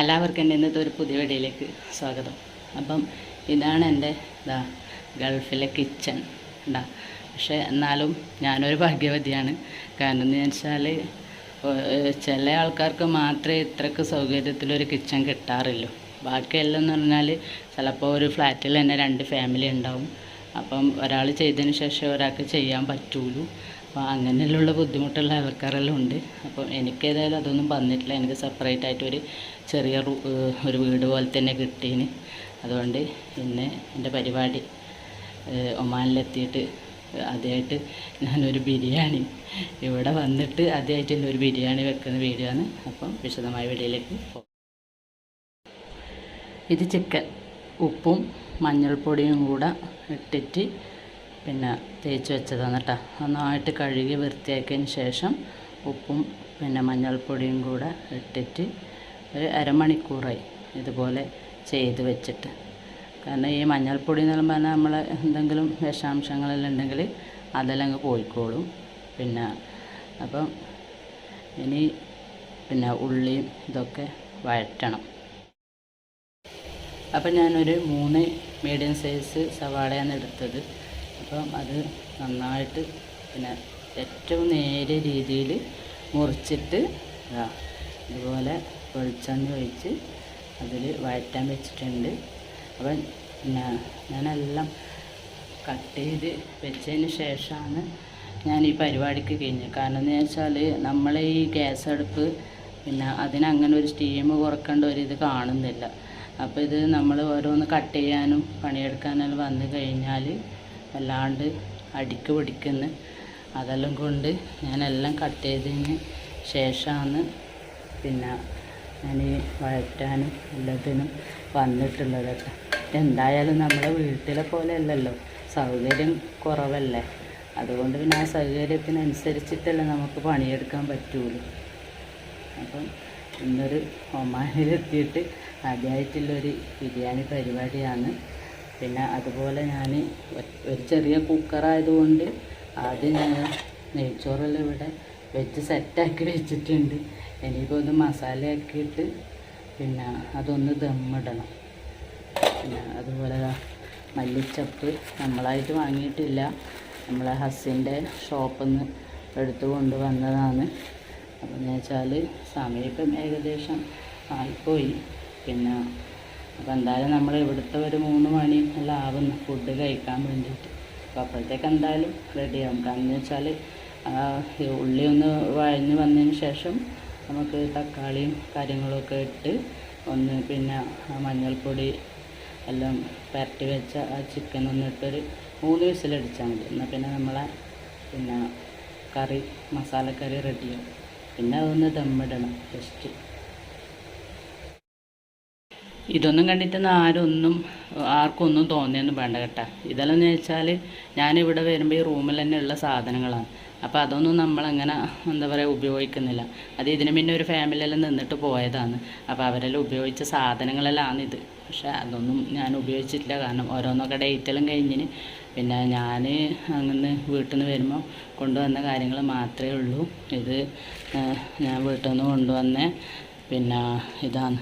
എല്ലാവർക്കും എന്റെ ഇന്നത്തെ ഒരു പുതിയ വീഡിയോയിലേക്ക് സ്വാഗതം. അപ്പം ഇതാണ് എന്റെ ഇതാ ഗൾഫിലെ കിച്ചൺ. ഉണ്ടാ പക്ഷേ എന്നാലും ഞാനൊരു ഭാഗ്യവതിയാണ്. കാരണം എന്ന് വെച്ചാൽ ചില ആൾക്കാർക്ക് മാത്രമേ ഇത്രക്ക് സൗകര്യത്തിലൊരു കിച്ചൺ കിട്ടാറുള്ളൂ. ബാക്കിയെല്ലാം എന്ന് പറഞ്ഞാൽ ചിലപ്പോൾ ഒരു ഫ്ലാറ്റിൽ തന്നെ രണ്ട് ഫാമിലി ഉണ്ടാവും. അപ്പം ഒരാൾ ചെയ്തതിന് ശേഷം ഒരാൾക്ക് ചെയ്യാൻ പറ്റുള്ളൂ അപ്പോൾ അങ്ങനെയുള്ള ബുദ്ധിമുട്ടുള്ള ആൾക്കാരെല്ലാം ഉണ്ട്. അപ്പോൾ എനിക്കേതായാലും അതൊന്നും വന്നിട്ടില്ല. എനിക്ക് സെപ്പറേറ്റ് ആയിട്ട് ഒരു ചെറിയ ഒരു വീട് പോലെ തന്നെ കിട്ടീന്. അതുകൊണ്ട് പിന്നെ എന്റെ പരിപാടി ഒമാനിലെത്തിയിട്ട് ആദ്യമായിട്ട് ഞാനൊരു ബിരിയാണി ഇവിടെ വന്നിട്ട് ആദ്യമായിട്ട് എന്റെ ഒരു ബിരിയാണി വെക്കുന്ന വീഡിയോ ആണ്. അപ്പം വിശദമായ വീഡിയോയിലേക്ക് പോകും ഇത് ചിക്കൻ ഉപ്പും മഞ്ഞൾപ്പൊടിയും കൂടെ ഇട്ടിട്ട് പിന്നെ തേച്ച് വെച്ചതാണ് കേട്ടോ നന്നായിട്ട് കഴുകി വൃത്തിയാക്കിയതിന് ശേഷം ഉപ്പും പിന്നെ മഞ്ഞൾപ്പൊടിയും കൂടെ ഇട്ടിട്ട് ഒരു അരമണിക്കൂറായി ഇതുപോലെ ചെയ്ത് വെച്ചിട്ട്. കാരണം ഈ മഞ്ഞൾപ്പൊടി എന്ന് പറഞ്ഞാൽ നമ്മൾ എന്തെങ്കിലും വിഷാംശങ്ങളെല്ലാം ഉണ്ടെങ്കിൽ അതെല്ലാം അങ്ങ് പോയിക്കോളും പിന്നെ അപ്പം ഇനി പിന്നെ ഉള്ളിയും ഇതൊക്കെ വഴറ്റണം. അപ്പം ഞാനൊരു മൂന്ന് മീഡിയം സൈസ് സവാളയാണ് എടുത്തത്. അപ്പം അത് നന്നായിട്ട് പിന്നെ ഏറ്റവും നേരിയ രീതിയിൽ മുറിച്ചിട്ട് ഇതുപോലെ വെളിച്ചെണ്ണ ഒഴിച്ച് അതിൽ വഴറ്റാൻ വെച്ചിട്ടുണ്ട്. അപ്പം പിന്നെ ഞാനെല്ലാം കട്ട് ചെയ്ത് വെച്ചതിന് ശേഷമാണ് ഞാൻ ഈ പരിപാടിക്ക് കഴിഞ്ഞത്. കാരണം എന്ന് വെച്ചാൽ നമ്മൾ ഈ ഗ്യാസ് അടുപ്പ് പിന്നെ അതിനങ്ങനെ ഒരു സ്റ്റീം കുറക്കേണ്ട ഒരു ഇത് കാണുന്നില്ല. അപ്പോൾ ഇത് നമ്മൾ ഓരോന്ന് കട്ട് ചെയ്യാനും പണിയെടുക്കാനെല്ലാം വന്നു കഴിഞ്ഞാൽ വല്ലാണ്ട് അടിക്ക് പിടിക്കുന്നു. അതെല്ലാം കൊണ്ട് ഞാനെല്ലാം കട്ട് ചെയ്തതിന് ശേഷമാണ് പിന്നെ ഞാൻ ഈ വഴറ്റാനും എല്ലാത്തിനും വന്നിട്ടുള്ളതൊക്കെ എന്തായാലും നമ്മുടെ വീട്ടിലെ പോലെ അല്ലല്ലോ സൗകര്യം കുറവല്ലേ? അതുകൊണ്ട് പിന്നെ ആ സൗകര്യത്തിനനുസരിച്ചിട്ടല്ലേ നമുക്ക് പണിയെടുക്കാൻ പറ്റുള്ളൂ. അപ്പം ഇന്നൊരു ഒമാനിലെത്തിയിട്ട് ആദ്യമായിട്ടുള്ളൊരു ബിരിയാണി പരിപാടിയാണ്. പിന്നെ അതുപോലെ ഞാൻ ഒരു ചെറിയ കുക്കറായതുകൊണ്ട് ആദ്യം ഞാൻ നെയ്ച്ചോറെല്ലാം ഇവിടെ വെച്ച് സെറ്റാക്കി വെച്ചിട്ടുണ്ട്. ഇനിയിപ്പോൾ ഒന്ന് മസാലയാക്കിയിട്ട് പിന്നെ അതൊന്ന് ദമ്മിടണം. പിന്നെ അതുപോലെ മല്ലിച്ചപ്പ് നമ്മളായിട്ട് വാങ്ങിയിട്ടില്ല. നമ്മളെ ഹസ്സിന്റെ ഷോപ്പിൽ നിന്ന് എടുത്തു കൊണ്ടുവന്നതാണ്. അപ്പം എന്ന് വെച്ചാൽ സമയം ഏകദേശം ആയിപ്പോയി. പിന്നെ അപ്പോൾ എന്തായാലും നമ്മൾ ഇവിടുത്തെ ഒരു മൂന്ന് മണി എല്ലാം ആവുന്നു ഫുഡ് കഴിക്കാൻ വേണ്ടിയിട്ട്. അപ്പോൾ അപ്പോഴത്തേക്ക് എന്തായാലും റെഡിയാവും കാരണം എന്ന് വെച്ചാൽ ഈ ഉള്ളി ഒന്ന് വഴഞ്ഞ് വന്നതിന് ശേഷം നമുക്ക് തക്കാളിയും കാര്യങ്ങളൊക്കെ ഇട്ട് ഒന്ന് പിന്നെ മഞ്ഞൾപ്പൊടി എല്ലാം പരട്ടി വെച്ച ആ ചിക്കൻ ഒന്ന് ഇട്ടൊരു മൂന്ന് വിസിലടിച്ചാൽ മതി. എന്നാൽ പിന്നെ നമ്മളെ പിന്നെ കറി മസാലക്കറി റെഡിയാവും പിന്നെ അതൊന്ന് ദമ്മിടണം. ജസ്റ്റ് ഇതൊന്നും കണ്ടിട്ടൊന്നും ആരൊന്നും ആർക്കും ഒന്നും തോന്നിയൊന്നും വേണ്ട കേട്ടോ. ഇതെല്ലാം എന്ന് വെച്ചാൽ ഞാനിവിടെ വരുമ്പോൾ ഈ റൂമിൽ തന്നെ ഉള്ള സാധനങ്ങളാണ്. അപ്പോൾ അതൊന്നും നമ്മളങ്ങനെ എന്താ പറയുക ഉപയോഗിക്കുന്നില്ല. അത് ഇതിന് മുന്നേ ഒരു ഫാമിലിയെല്ലാം നിന്നിട്ട് പോയതാണ്. അപ്പോൾ അവരെല്ലാം ഉപയോഗിച്ച സാധനങ്ങളെല്ലാം ആണിത് പക്ഷേ അതൊന്നും ഞാൻ ഉപയോഗിച്ചിട്ടില്ല. കാരണം ഓരോന്നൊക്കെ ഡേറ്റെല്ലാം കഴിഞ്ഞിന് പിന്നെ ഞാൻ അങ്ങനെ വീട്ടിൽ നിന്ന് വരുമ്പോൾ കൊണ്ടുവന്ന കാര്യങ്ങൾ മാത്രമേ ഉള്ളൂ. ഇത് ഞാൻ വീട്ടിൽ നിന്ന് കൊണ്ടുവന്ന പിന്നെ ഇതാണ്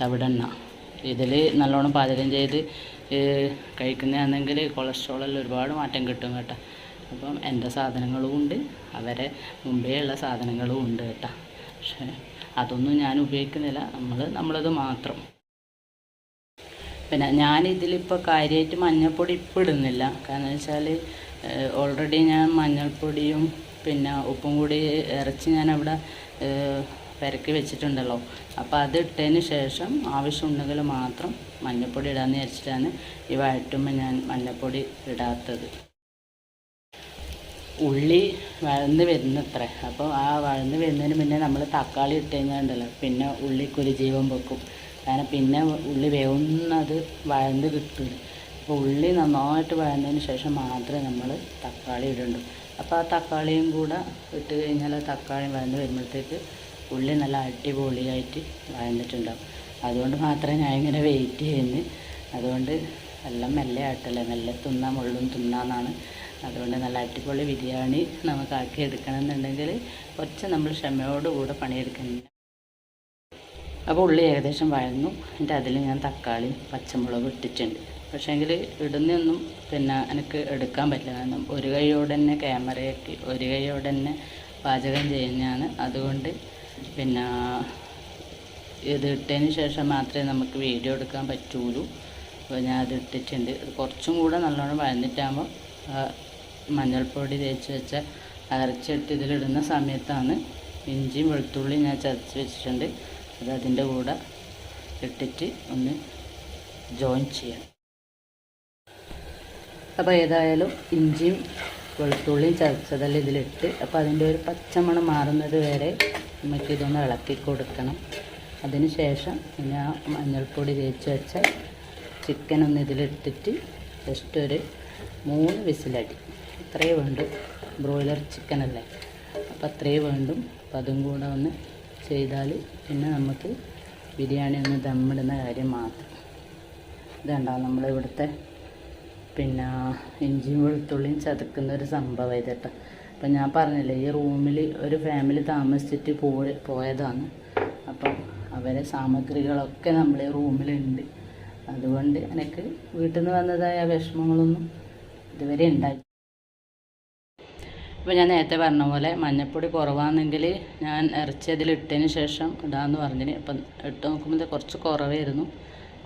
തവിടെണ്ണ. ഇതിൽ നല്ലോണം പാചകം ചെയ്ത് കഴിക്കുന്നതാണെങ്കിൽ കൊളസ്ട്രോളെല്ലാം ഒരുപാട് മാറ്റം കിട്ടും കേട്ടോ. അപ്പം എന്റെ സാധനങ്ങളും ഉണ്ട്. അവരെ മുമ്പേ ഉള്ള സാധനങ്ങളും ഉണ്ട് കേട്ടോ. പക്ഷേ അതൊന്നും ഞാൻ ഉപയോഗിക്കുന്നില്ല. നമ്മൾ നമ്മളത് മാത്രം. പിന്നെ ഞാൻ ഇതിലിപ്പോൾ കാര്യമായിട്ട് മഞ്ഞൾപ്പൊടി ഇപ്പം ഇടുന്നില്ല. കാരണം വെച്ചാൽ ഓൾറെഡി ഞാൻ മഞ്ഞൾപ്പൊടിയും പിന്നെ ഉപ്പും കൂടി ഇറച്ചി ഞാൻ അവിടെ പെരക്കി വെച്ചിട്ടുണ്ടല്ലോ. അപ്പോൾ അത് ഇട്ടതിന് ശേഷം ആവശ്യമുണ്ടെങ്കിൽ മാത്രം മഞ്ഞൾപ്പൊടി ഇടാമെന്ന് വിചാരിച്ചിട്ടാണ് ഈ വഴറ്റുമ്പോൾ ഞാൻ മഞ്ഞൾപ്പൊടി ഇടാത്തത്. ഉള്ളി വഴന്ന് വരുന്നത്ര. അപ്പോൾ ആ വഴന്ന് വരുന്നതിന് മുന്നേ നമ്മൾ തക്കാളി ഇട്ട് കഴിഞ്ഞാൽ പിന്നെ ഉള്ളിക്കൊരു ജീവൻ വെക്കും. കാരണം പിന്നെ ഉള്ളി വേവുന്നത് വഴന്ന് കിട്ടില്ല അപ്പോൾ ഉള്ളി നന്നായിട്ട് വഴന്നതിന് ശേഷം മാത്രമേ നമ്മൾ തക്കാളി ഇടുള്ളൂ അപ്പോൾ ആ തക്കാളിയും കൂടെ ഇട്ട് കഴിഞ്ഞാൽ തക്കാളി വഴന്ന് വരുമ്പോഴത്തേക്ക് ഉള്ളി നല്ല അടിപൊളിയായിട്ട് വഴന്നിട്ടുണ്ടാവും. അതുകൊണ്ട് മാത്രമേ ഞാൻ ഇങ്ങനെ വെയിറ്റ് ചെയ്യുന്നു. അതുകൊണ്ട് എല്ലാം മെല്ലെ ആട്ടല്ലേ? മെല്ലെ തിന്നാൻ മുള്ളും തിന്നാന്നാണ്. അതുകൊണ്ട് നല്ല അടിപൊളി ബിരിയാണി നമുക്ക് ആക്കി എടുക്കണം എന്നുണ്ടെങ്കിൽ കുറച്ച് നമ്മൾ ക്ഷമയോടുകൂടെ പണിയെടുക്കണം അപ്പോൾ ഉള്ളി ഏകദേശം വഴന്നു. എന്നിട്ട് അതിൽ ഞാൻ തക്കാളി പച്ചമുളക് ഇട്ടിട്ടുണ്ട്. പക്ഷേങ്കിൽ ഇടുന്നൊന്നും പിന്നെ എനിക്ക് എടുക്കാൻ പറ്റില്ല. കാരണം ഒരു കൈയോടെ തന്നെ ക്യാമറയൊക്കെ ഒരു കൈയോടെ തന്നെ പാചകം ചെയ്യുന്നതാണ്. അതുകൊണ്ട് പിന്നെ ഇത് ഇട്ടതിന് ശേഷം മാത്രമേ നമുക്ക് വീഡിയോ എടുക്കാൻ പറ്റുള്ളൂ അപ്പോൾ ഞാൻ അത് ഇട്ടിട്ടുണ്ട്. കുറച്ചും കൂടെ നല്ലോണം വഴന്നിട്ടാകുമ്പോൾ മഞ്ഞൾപ്പൊടി തേച്ച് വെച്ച അരച്ചിട്ട് ഇതിലിടുന്ന സമയത്താണ് ഇഞ്ചിയും വെളുത്തുള്ളിയും ഞാൻ ചതച്ച് വെച്ചിട്ടുണ്ട്. അത് അതിന്റെ കൂടെ ഇട്ടിട്ട് ഒന്ന് ജോയിൻ ചെയ്യാം. അപ്പോൾ ഏതായാലും ഇഞ്ചിയും വെളുത്തുള്ളിയും ചതച്ചതെല്ലാം ഇതിലിട്ട്. അപ്പോൾ അതിന്റെ ഒരു പച്ചമണം മാറുന്നത് വരെ നമുക്കിതൊന്ന് ഇളക്കി കൊടുക്കണം. അതിന് ശേഷം പിന്നെ ആ മഞ്ഞൾപ്പൊടി വേവിച്ച് വെച്ച ചിക്കൻ ഒന്ന് ഇതിലിട്ടിട്ട് ജസ്റ്റ് ഒരു മൂന്ന് വിസിലടി. അത്രയേ വേണ്ടു. ബ്രോയിലർ ചിക്കൻ അല്ലേ? അപ്പോൾ അത്രയേ വേണ്ടും. അപ്പം അതും കൂടെ ഒന്ന് ചെയ്താൽ പിന്നെ നമുക്ക് ബിരിയാണി ഒന്ന് ദമ്മിടുന്ന കാര്യം മാത്രം. ഇതുണ്ടാവും നമ്മളിവിടുത്തെ പിന്നെ ഇഞ്ചിയും വെളുത്തുള്ളിയും ചതക്കുന്ന ഒരു സംഭവം ഇതട്ടോ. അപ്പം ഞാൻ പറഞ്ഞില്ലേ ഈ റൂമിൽ ഒരു ഫാമിലി താമസിച്ചിട്ട് പോയ പോയതാണ്. അപ്പം അവരെ സാമഗ്രികളൊക്കെ നമ്മളെ റൂമിലുണ്ട്. അതുകൊണ്ട് എനിക്ക് വീട്ടിൽ നിന്ന് വന്നതായ വിഷമങ്ങളൊന്നും ഇതുവരെ ഉണ്ടായി ഇപ്പോൾ ഞാൻ നേരത്തെ പറഞ്ഞ പോലെ മഞ്ഞപ്പൊടി കുറവാണെങ്കിൽ ഞാൻ ഇറച്ചി അതിൽ ഇട്ടതിന് ശേഷം ഇടാമെന്ന് പറഞ്ഞിന്. അപ്പം ഇട്ട് നോക്കുമ്പോൾ കുറച്ച് കുറവായിരുന്നു.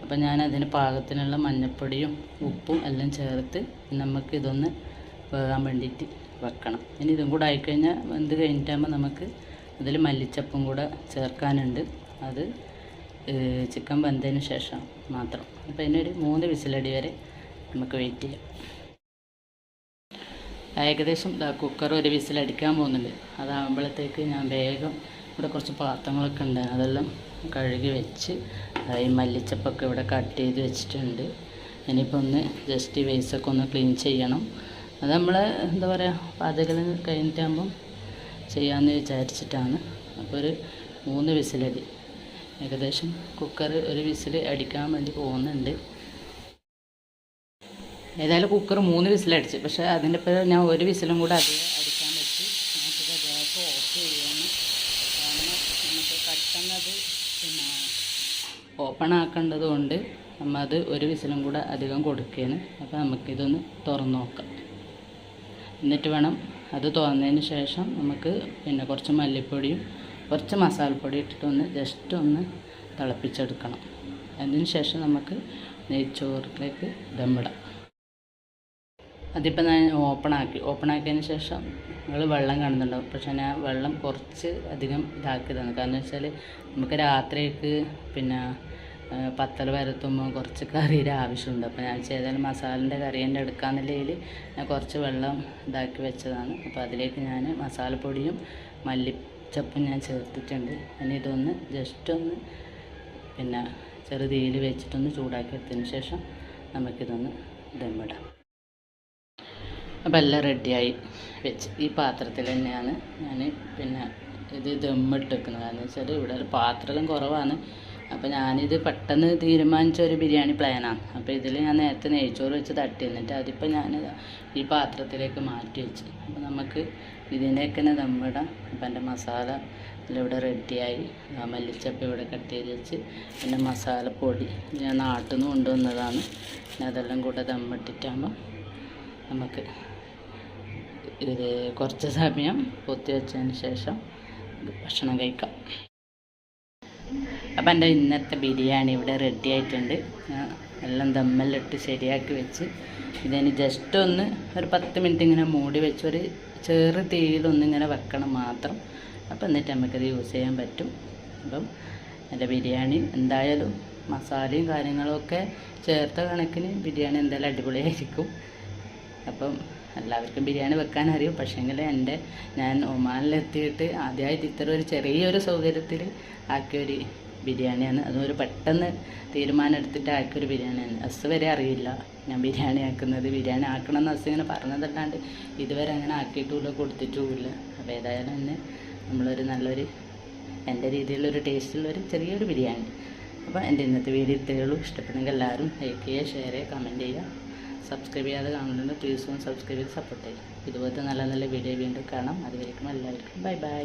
അപ്പം ഞാൻ അതിന് പാകത്തിനുള്ള മഞ്ഞപ്പൊടിയും ഉപ്പും എല്ലാം ചേർത്ത് നമുക്ക് ഇതൊന്ന് വേകാൻ വേണ്ടിയിട്ട് വെക്കണം. ഇനി ഇതും കൂടെ ആയിക്കഴിഞ്ഞാൽ വെന്ത് കഴിഞ്ഞിട്ടാകുമ്പോൾ നമുക്ക് അതിൽ മല്ലിച്ചപ്പും കൂടെ ചേർക്കാനുണ്ട്. അത് ചിക്കൻ വെന്തതിന് ശേഷം മാത്രം. അപ്പോൾ ഇതിനൊരു മൂന്ന് വിസിലടി വരെ നമുക്ക് വെയിറ്റ് ചെയ്യാം. ഏകദേശം കുക്കർ ഒരു വിസിലടിക്കാൻ പോകുന്നുണ്ട്. അതാകുമ്പോഴത്തേക്ക് ഞാൻ വേഗം ഇവിടെ കുറച്ച് പാത്രങ്ങളൊക്കെ ഉണ്ട്. അതെല്ലാം കഴുകി വെച്ച് ഈ മല്ലിച്ചപ്പൊക്കെ ഇവിടെ കട്ട് ചെയ്ത് വെച്ചിട്ടുണ്ട്. ഇനിയിപ്പോൾ ഒന്ന് ജസ്റ്റ് വേസ്റ്റൊക്കെ ഒന്ന് ക്ലീൻ ചെയ്യണം. അത് നമ്മൾ എന്താ പറയുക പാചകം കഴിഞ്ഞിട്ടാകുമ്പം ചെയ്യാമെന്ന് വിചാരിച്ചിട്ടാണ്. അപ്പോൾ ഒരു മൂന്ന് വിസിലടി. ഏകദേശം കുക്കർ ഒരു വിസിൽ അടിക്കാൻ വേണ്ടി പോകുന്നുണ്ട്. ഏതായാലും കുക്കർ മൂന്ന് വിസിലടിച്ച്. പക്ഷേ അതിന്റെ ഇപ്പോൾ ഞാൻ ഒരു വിസിലും കൂടെ അത് അടിക്കാൻ പറ്റി. നമുക്ക് ഗ്യാസ് ഓഫ് ചെയ്യാണ് കാരണം നമുക്ക് പെട്ടെന്നത് പിന്നെ ഓപ്പൺ ആക്കേണ്ടത് കൊണ്ട് നമ്മൾ അത് ഒരു വിസിലും കൂടെ അധികം കൊടുക്കുകയാണ് അപ്പോൾ നമുക്കിതൊന്ന് തുറന്നു നോക്കാം. എന്നിട്ട് വേണം അത് തുറന്നതിന് ശേഷം നമുക്ക് പിന്നെ കുറച്ച് മല്ലിപ്പൊടിയും കുറച്ച് മസാലപ്പൊടി ഇട്ടിട്ട് ഒന്ന് ജസ്റ്റ് ഒന്ന് തിളപ്പിച്ചെടുക്കണം. അതിന് ശേഷം നമുക്ക് നെയ്ച്ചോറിലേക്ക് ദമ്മിടാം അതിപ്പോൾ ഞാൻ ഓപ്പണാക്കി ഓപ്പണാക്കിയതിന് ശേഷം നിങ്ങൾ വെള്ളം കാണുന്നുണ്ടാവും. പക്ഷേ ഞാൻ വെള്ളം കുറച്ച് അധികം ഇതാക്കിയതാണ്. കാരണം വെച്ചാൽ നമുക്ക് രാത്രിക്ക് പിന്നെ പത്തൽ വരത്തുമ്പോൾ കുറച്ച് കറിയുടെ ആവശ്യമുണ്ട്. അപ്പോൾ ഞാൻ ചെയ്താലും മസാലന്റെ കറി എന്റെ എടുക്കാമെന്നുള്ളതിൽ ഞാൻ കുറച്ച് വെള്ളം ഇതാക്കി വെച്ചതാണ്. അപ്പോൾ അതിലേക്ക് ഞാൻ മസാലപ്പൊടിയും മല്ലിച്ചപ്പും ഞാൻ ചേർത്തിട്ടുണ്ട്. ഇനി ഇതൊന്ന് ജസ്റ്റ് ഒന്ന് പിന്നെ ചെറുതീയിൽ വെച്ചിട്ടൊന്ന് ചൂടാക്കി എടുത്തതിന് ശേഷം നമുക്കിതൊന്ന് ദമ്മിടാം. അപ്പോൾ എല്ലാം റെഡിയായി വെച്ച്. ഈ പാത്രത്തിൽ തന്നെയാണ് ഞാൻ പിന്നെ ഇത് ദമ്മിട്ടിരിക്കുന്നത് കാരണം വെച്ചാൽ ഇവിടെ പാത്രം കുറവാണ്. അപ്പോൾ ഞാനിത് പെട്ടെന്ന് തീരുമാനിച്ച ഒരു ബിരിയാണി പ്ലാനാണ് അപ്പോൾ ഇതിൽ ഞാൻ നേരത്തെ നെയ്ച്ചോറ് വെച്ച് തട്ടി. എന്നിട്ട് അതിപ്പോൾ ഞാൻ ഈ പാത്രത്തിലേക്ക് മാറ്റി വെച്ച്. അപ്പോൾ നമുക്ക് ഇതിന്റെയൊക്കെ തന്നെ നമ്മുടെ അപ്പം എന്റെ മസാല ഇവിടെ റെഡിയായി മല്ലിച്ചപ്പ് ഇവിടെ കട്ട് ചെയ്ത് വെച്ച് പിന്നെ മസാലപ്പൊടി ഞാൻ നാട്ടിൽ നിന്ന് കൊണ്ടുവന്നതാണ്. പിന്നെ അതെല്ലാം കൂടെ ദമ്മിട്ടിട്ടാകുമ്പോൾ നമുക്ക് ഇത് കുറച്ച് സമയം പൊത്തി വെച്ചതിന് ശേഷം ഭക്ഷണം കഴിക്കാം. അപ്പം എന്റെ ഇന്നത്തെ ബിരിയാണി ഇവിടെ റെഡി ആയിട്ടുണ്ട്. എല്ലാം ദമ്മെല്ലിട്ട് ശരിയാക്കി വെച്ച്. ഇതിന് ജസ്റ്റ് ഒന്ന് ഒരു പത്ത് മിനിറ്റ് ഇങ്ങനെ മൂടി വെച്ച് ഒരു ചെറു തീയിലൊന്നിങ്ങനെ വെക്കണം മാത്രം. അപ്പം എന്നിട്ട് നമുക്കത് യൂസ് ചെയ്യാൻ പറ്റും. അപ്പം എന്റെ ബിരിയാണി എന്തായാലും മസാലയും കാര്യങ്ങളൊക്കെ ചേർത്ത കണക്കിന് ബിരിയാണി എന്തായാലും അടിപൊളിയായിരിക്കും. അപ്പം എല്ലാവർക്കും ബിരിയാണി വെക്കാൻ അറിയും. പക്ഷേങ്കിൽ എന്റെ ഞാൻ ഒമാനിലെത്തിയിട്ട് ആദ്യമായിട്ട് ഇത്ര ഒരു ചെറിയൊരു സൗകര്യത്തിൽ ആക്കിയൊരു ബിരിയാണിയാണ്. അതൊരു പെട്ടെന്ന് തീരുമാനം എടുത്തിട്ട് ആക്കിയൊരു ബിരിയാണിയാണ്. അസ് വരെ അറിയില്ല ഞാൻ ബിരിയാണി ആക്കുന്നത്. ബിരിയാണി ആക്കണം എന്ന് അസ് ഇങ്ങനെ പറഞ്ഞതല്ലാണ്ട് ഇതുവരെ അങ്ങനെ ആക്കിയിട്ടുമില്ല കൊടുത്തിട്ടുമില്ല. അപ്പോൾ ഏതായാലും തന്നെ നമ്മളൊരു നല്ലൊരു എന്റെ രീതിയിലൊരു ടേസ്റ്റുള്ളൊരു ചെറിയൊരു ബിരിയാണി. അപ്പോൾ എന്റെ ഇന്നത്തെ വീഡിയോ ഇത്രയേ ഉള്ളൂ. ഇഷ്ടപ്പെടുന്നെങ്കിൽ എല്ലാവരും ലൈക്ക് ചെയ്യുക ഷെയർ ചെയ്യുക കമന്റ് ചെയ്യുക. സബ്സ്ക്രൈബ് ചെയ്യാതെ കാണുന്നുണ്ട് പ്ലീസ് ഒന്ന് സബ്സ്ക്രൈബ് ചെയ്ത് സപ്പോർട്ട് ചെയ്യുക ഇതുപോലത്തെ നല്ല നല്ല വീഡിയോ വീണ്ടും കാണാം. അതുവരേക്കും എല്ലാവർക്കും. Bye bye